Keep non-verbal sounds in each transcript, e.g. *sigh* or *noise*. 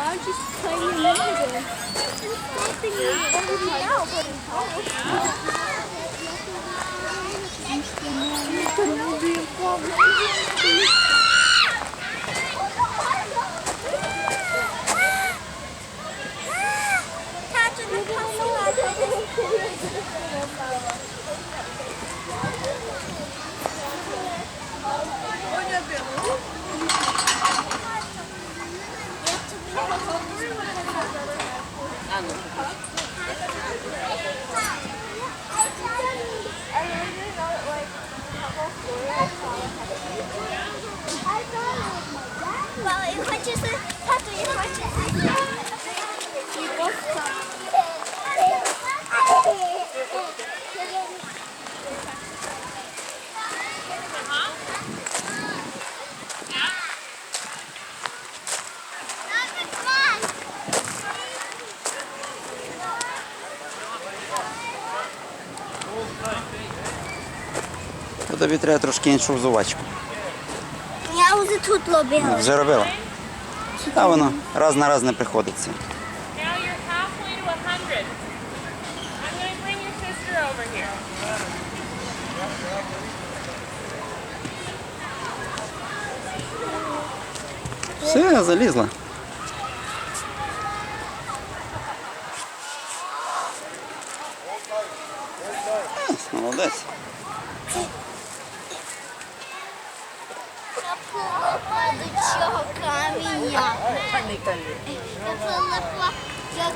largest plane in London. It's something you already know, but in Мама, я хочу, с- тату, я хочу. Тобі треба трошки іншу взувачку. Я вже тут робила. Вже робила? Та воно раз на раз не приходиться. Now you're halfway до цього каміння. Я прилипла як,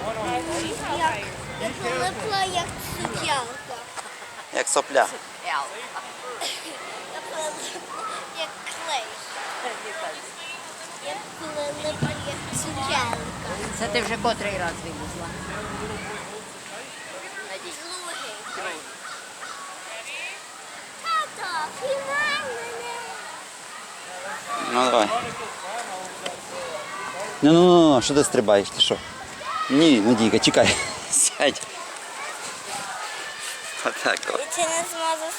як, я прилипла як цукерка. Як сопля. Я прилипла як клей. Я прилипла як цукерка. Це ти вже котрий раз вилізла. Ну давай. Ну ну ну, що ти стрибаєш? Ти що? Ні, Надійка, чекай. *laughs* Сядь. Отак от. І ти не зможеш.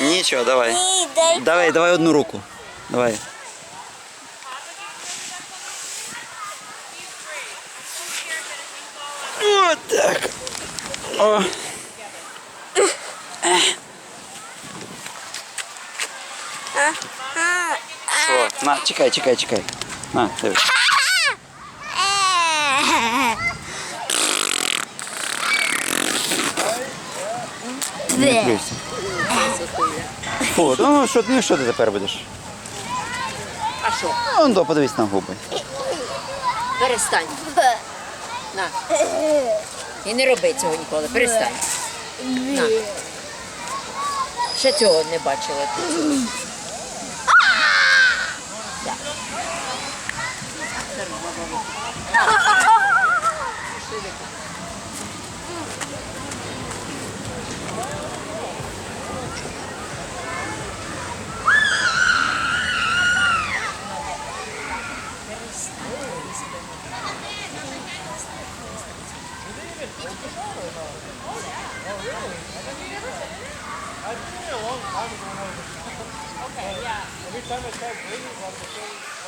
Нічого, давай. Ні, дай. Давай, давай одну руку. Давай. Вот так. О. А, Що? На, чекай, чекай, чекай. На, дивись. Не плюйся. Фу, ну що, ну що ти тепер будеш? А що? Ну, до, подивись на губи. Перестань. На. І не роби цього ніколи. Перестань. На. Ще цього не бачила. ти I've been here a long time ago. okay, yeah. Every time I start breathing, I'm just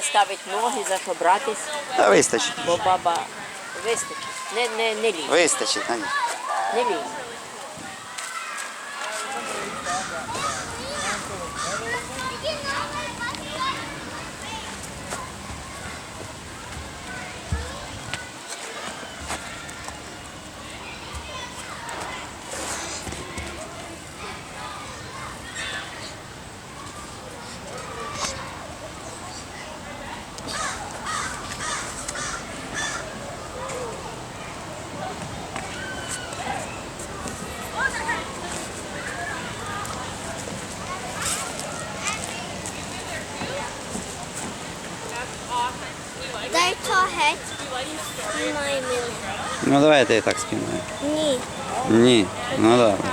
куди ставить ноги, за що братись? Та вистачить. Бо баба вистачить. Не, не, не лізь. Вистачить, Надя. Не лізь. Дай то геть. Мене. Ну давай я тебе так спіймаю. Ні. Ні, ну добре.